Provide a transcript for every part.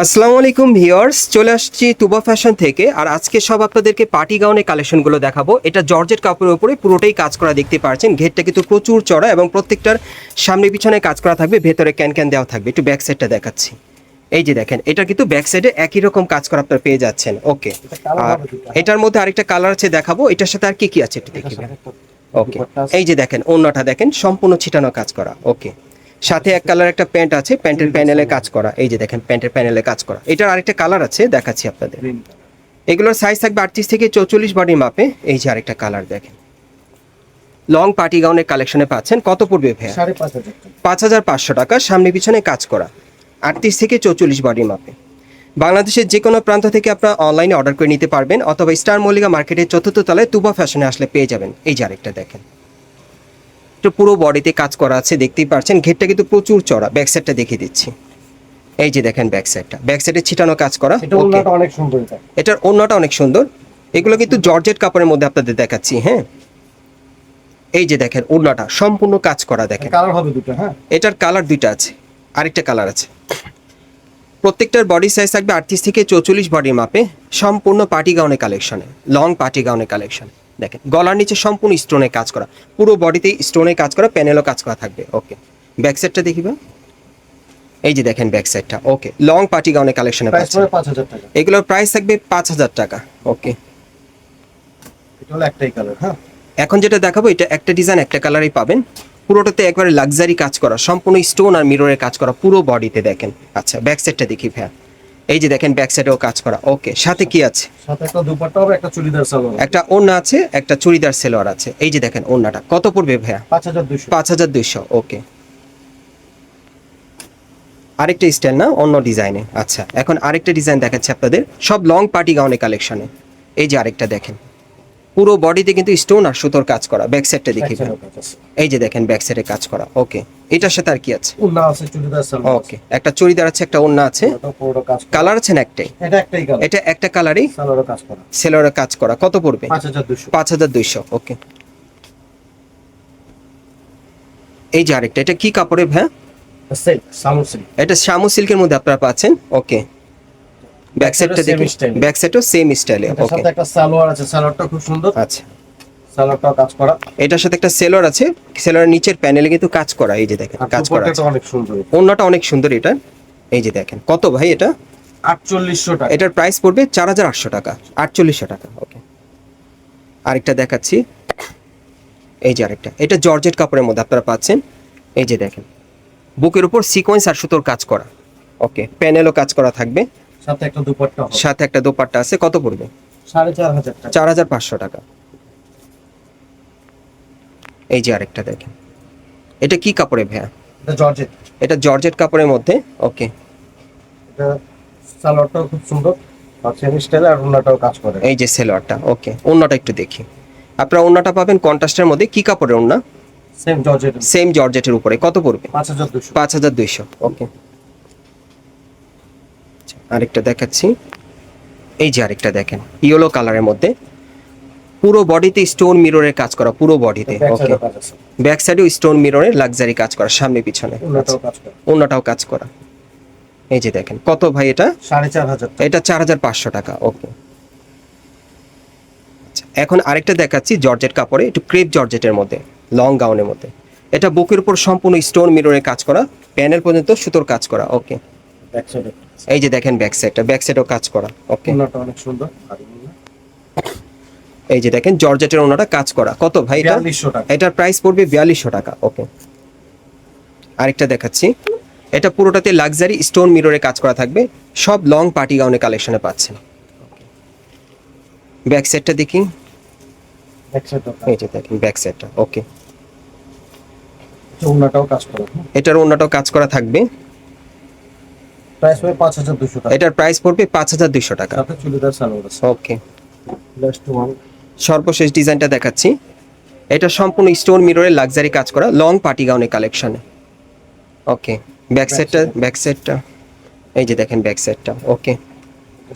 আসসালামু আলাইকুম ভিউয়ার্স, চলে আসছি তুবা ফ্যাশন থেকে, আর আজকে সব আপনাদেরকে পার্টি গাউনের কালেকশনগুলো দেখাবো। এটা জর্জেট কাপড়ের উপরে পুরোটাই কাজ করা দেখতে পাচ্ছেন ঘেরটা কিন্তু প্রচুর চড়া এবং প্রত্যেকটার সামনে পিছনে কাজ করা থাকবে, ভেতরে ক্যান ক্যান দেওয়া থাকবে। একটু ব্যাক সাইডটা দেখাচ্ছি। এই যে দেখেন, এটা কিন্তু ব্যাক সাইডে একই রকম কাজ করা আপনারা পেয়ে যাচ্ছেন। ওকে আর এটার মধ্যে আরেকটা কালার আছে দেখাবো। এটার সাথে আর কি কি আছে একটু দেখি ওকে এই যে দেখেন অন্যটা দেখেন, সম্পূর্ণ ছিটানো কাজ করা। ওকে সাথে এক কালার একটা প্যান্ট আছে প্যান্টের প্যানেলে কাজ করা। এই যে দেখেন প্যান্টের প্যানেলে কাজ করা। এটার আরেকটা কালার আছে দেখাচ্ছি আপনাদের। এগুলোর সাইজ থাকবে আটত্রিশ থেকে চৌচল্লিশ বডি মাপে। এই যে আরেকটা কালার দেখেন। লং পার্টি গাউনের কালেকশনে পাচ্ছেন। কত পড়বে ভাইয়া? পাঁচ হাজার পাঁচ হাজার পাঁচশো টাকা। সামনে পিছনে কাজ করা। আটত্রিশ থেকে চৌচল্লিশ বডি মাপে। বাংলাদেশের যে কোনো প্রান্ত থেকে আপনারা অনলাইনে অর্ডার করে নিতে পারবেন অথবা স্টার মল্লিকা মার্কেটের চতুর্থ তলায় তুবা ফ্যাশনে আসলে পেয়ে যাবেন। এই যে আরেকটা দেখেন। তো পুরো বডিতে কাজ করা আছে দেখতেই পারছেন। ঘেরটা কিন্তু প্রচুর চড়া ব্যাক সাইডটা দেখিয়ে দিচ্ছি। এই যে দেখেন ব্যাক সাইডটা ব্যাক সাইডে ছিটানো কাজ করা। এটা. অনেক সুন্দর এটা। এটার অন্যটা অনেক সুন্দর। এগুলো কিন্তু জর্জেট কাপড়ের মধ্যে আপনাদের দেখাচ্ছি হ্যাঁ। এই যে দেখেন ওড়নাটা সম্পূর্ণ কাজ করা দেখেন। কালার হবে দুটো হ্যাঁ। এটার কালার দুইটা আছে। আরেকটা কালার আছে। প্রত্যেকটার বডি সাইজ থাকবে আটত্রিশ থেকে চৌচল্লিশ বডি মাপে সম্পূর্ণ পার্টি গাউনের কালেকশনে লং পার্টি গাউনের কালেকশন দেখেন গলার নিচে সম্পূর্ণ স্টোনে কাজ করা পুরো বডিতে স্টোনে কাজ করা প্যানেলও কাজ করা থাকবে ওকে ব্যাক সাইডটা দেখিবা এই যে দেখেন ব্যাক সাইডটা ওকে লং পার্টি গাউনের কালেকশনে পাচ্ছেন। পাঁচ হাজার টাকা। এগুলোর প্রাইস থাকবে পাঁচ হাজার টাকা ওকে এটা হলো একটাই কালার হ্যাঁ। এখন যেটা দেখাবো এটা একটা ডিজাইন একটা কালারই পাবেন। পুরোটাতে একবারে লাক্সারি কাজ করা সম্পূর্ণ স্টোন আর মিররের কাজ করা পুরো বডিতে দেখেন। আচ্ছা ব্যাক সাইডটা দেখি ভ্যা এই যে দেখেন ব্যাক সাইডেও কাজ করা। ওকে সাথে কি আছে? সাথে একটা দুপাট্টা হবে একটা চুড়িদার সালোয়ার একটা ওড়না আছে একটা চুড়িদার সেলোয়ার আছে। এই যে দেখেন ওড়নাটা কত পড়বে ভাইয়া? পাঁচ হাজার দুশো পাঁচ হাজার দুইশো ওকে আরেকটা স্টাইল না অন্য ডিজাইনে আচ্ছা এখন আরেকটা ডিজাইন দেখাচ্ছি আপনাদের। সব লং পার্টি গাউনে কালেকশনে এই যে আরেকটা দেখেন। পুরো বডিতে কিন্তু স্টোন আর সুতোর কাজ করা ব্যাক সাইডটা দেখি এই যে দেখেন ব্যাক সাইডে কাজ করা ওকে এটার সাথে আর কি আছে? উন্না আছে চুড়িদার ওকে একটা চুড়িদার আছে একটা ওড়না আছে। কালার আছে না একটাই? এটা একটাই কালার এটা একটা কালারই সালোয়ারও কাজ করা। সেলোয়ারের কাজ করা। কত পড়বে? পাঁচ হাজার দুশো পাঁচ হাজার দুইশো ওকে এই যে আরেকটা এটা কি কাপড়ের ভ্যা এটা শামু সিল্কের মধ্যে আপনারা পাচ্ছেন ওকে ব্যাক সাইডটা দেখি ব্যাক সাইডও সেম স্টাইলে ওকে সাথে একটা সালোয়ার আছে সালোয়ারটা খুব সুন্দর। আচ্ছা। সালোয়ারটাও কাজ করা। এটার সাথে একটা সেলোয়ার আছে সেলোয়ারের নিচের প্যানেলে কিন্তু কাজ করা এই যে দেখেন কাজ করা অনেক সুন্দর। অন্যটা অনেক সুন্দর এটা এই যে দেখেন কত ভাই এটা? আটচল্লিশশো টাকা। এটার প্রাইস পড়বে চার হাজার আটশো টাকা আটচল্লিশশো টাকা ওকে আরেকটা দেখাচ্ছি এই যে আরেকটা এটা জর্জেট কাপড়ের মধ্যে আপনারা পাচ্ছেন এই যে দেখেন। বুকের উপর সিকোয়েন্স আর সুতোর কাজ করা ওকে প্যানেলও কাজ করা থাকবে। সাথে একটা দুপাট্টা সাথে একটা দোপাট্টা আছে কত পড়বে? সাড়ে চার হাজার টাকা। চার হাজার পাঁচশো টাকা। এই যে আরেকটা দেখেন। এটা কি কাপড়ে ভাইয়া? এটা জর্জেট। এটা জর্জেট কাপড়ের মধ্যে? ওকে। এটা সালোয়ারটাও খুব সুন্দর স্টাইল আর ওনাটাও কাজ করে। এই যে সেলোয়ারটা ওকে। অন্যটা একটু দেখি। আপনারা অন্যটা পাবেন কন্ট্রাস্টের মধ্যে কি কাপড়ের অন্য সেম জর্জেট সেম জর্জেটের উপরে। কত পড়বে? পাঁচ হাজার দুশো পাঁচ হাজার দুইশো ওকে। আরেকটা দেখাচ্ছি। এই যে আরেকটা দেখেন ইয়েলো কালারের মধ্যে। পুরো বডিতে স্টোন মিররের কাজ করা পুরো বডিতে ওকে ব্যাক সাইডেও স্টোন মিররের লাক্সারি কাজ করা সামনে পিছনে। ওনাটাও কাজ অন্যটাও কাজ করা। এই যে দেখেন কত ভাই এটা? সাড়ে চার হাজার এটা চার হাজার পাঁচশো টাকা ওকে আচ্ছা, এখন আরেকটা দেখাচ্ছি জর্জেট কাপড়ে একটু ক্রেপ জর্জেটের মধ্যে লং গাউনের মধ্যে। এটা বুকের উপর সম্পূর্ণ স্টোন মিররের কাজ করা প্যানেল পর্যন্ত সুতোর কাজ করা ওকে এই যে দেখেন ব্যাক সাইডটা ব্যাক সাইডও কাজ করা ওকে ওনাটা অনেক সুন্দর। এই যে দেখেন জর্জেটের ওনাটা কাজ করা। কত ভাই এটা? বিয়াল্লিশশো টাকা। এটার প্রাইস পড়বে বিয়াল্লিশশো টাকা ওকে আরেকটা দেখাচ্ছি। এটা পুরোটাতে লাক্সারি স্টোন মিররে কাজ করা থাকবে। সব লং পার্টি গাউনের কালেকশনে পাচ্ছেন। ব্যাক সাইডটা দেখি। এই যে দেখেন ব্যাক সাইডটা ওকে ওনাটাও কাজ করে। এটার অন্যটাও কাজ করা থাকবে। প্রাইস হবে পাঁচ হাজার দুশো টাকা। এটার প্রাইস পড়বে পাঁচ হাজার দুইশো টাকা। সাথে চুড়িদার সালোয়ার আছে। ওকে লাস্ট ওয়ান সর্বশেষ ডিজাইনটা দেখাচ্ছি। এটা সম্পূর্ণ স্টোন মিররের লাক্সারি কাজ করা লং পার্টি গাউনের কালেকশনে ওকে ব্যাক সাইডটা ব্যাক সাইডটা এই যে দেখেন ব্যাক সাইডটা ওকে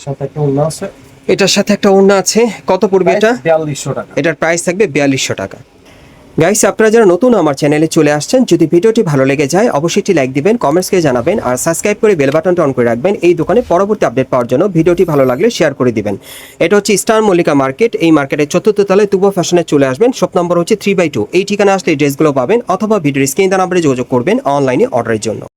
সাথে একটা ওনা আছে। এটার সাথে একটা ওড়না আছে। কত পড়বে এটা? বিয়াল্লিশশো টাকা। এটার প্রাইস থাকবে বিয়াল্লিশশো টাকা। গাইস আপনারা যারা নতুন আমার চ্যানেলে চলে আসছেন, যদি ভিডিওটি ভালো লেগে যায়, অবশ্যই একটি লাইক দিবেন কমেন্টসকে জানাবেন, আর সাবস্ক্রাইব করে বেল বাটনটা অন করে রাখবেন। এই দোকানে পরবর্তী আপডেট পাওয়ার জন্য ভিডিওটি ভালো লাগলে শেয়ার করে দিবেন। এটা হচ্ছে স্টার মল্লিকা মার্কেট এই মার্কেটের চতুর্থ তলায় তুবো ফ্যাশনে চলে আসবেন। শপ নম্বর হচ্ছে থ্রি বাই টু এই ঠিকানা আসলে ড্রেসগুলো পাবেন, অথবা ভিডিওর স্ক্রিন নাম্বারে যোগাযোগ করবেন অনলাইনে অর্ডারের জন্য।